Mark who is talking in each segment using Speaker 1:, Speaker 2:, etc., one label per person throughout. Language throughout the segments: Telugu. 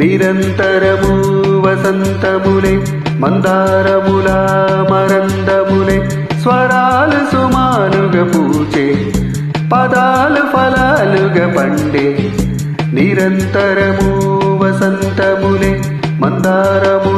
Speaker 1: నిరంతరము వసంతములే మందారముల మరందములే స్వరాలు సుమాలుగా పూచే పదాలు ఫలాలుగా పండే. నిరంతరము వసంతములే
Speaker 2: మందారము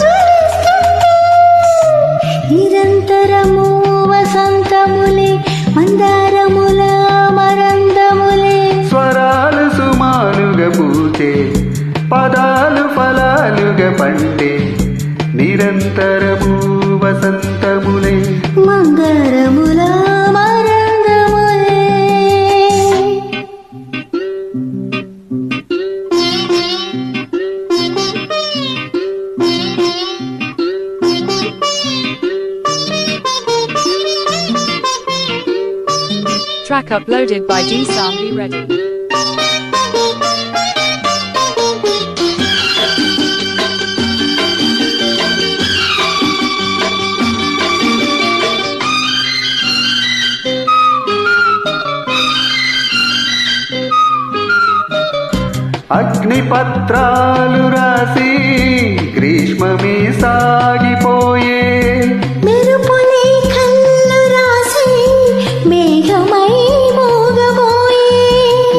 Speaker 2: జ్వలిస్తుంటే నిరంతరము వసంతములే మందారముల మరందములే
Speaker 1: స్వరాలు సుమాలుగా పూచే పదాలు ఫలాలుగా పండే నిరంతరము
Speaker 3: Track uploaded by D Sound Ready.
Speaker 1: అగ్నిపత్రాలు రాసి గ్రీష్మమి సాగిపోయే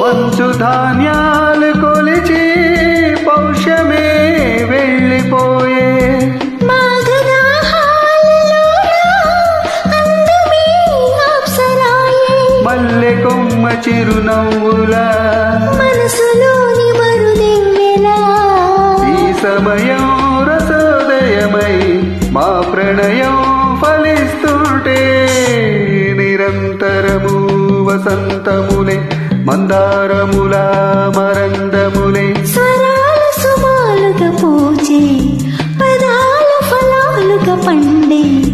Speaker 1: మంచు ధాన్యాలు కొలిచి పౌషమే వెళ్ళిపోయే. మల్లె కొమ్మ చిరునవ్వులా
Speaker 2: మనసులోని
Speaker 1: ఈ సమయం రసోదయమై మా ప్రణయం ఫలిస్తుంటే నిరంతరము వసంతములే. మందారముల మరందములే.
Speaker 2: స్వరాల సుమాలుగా పూజే పదాలు ఫలాలుగా పండే.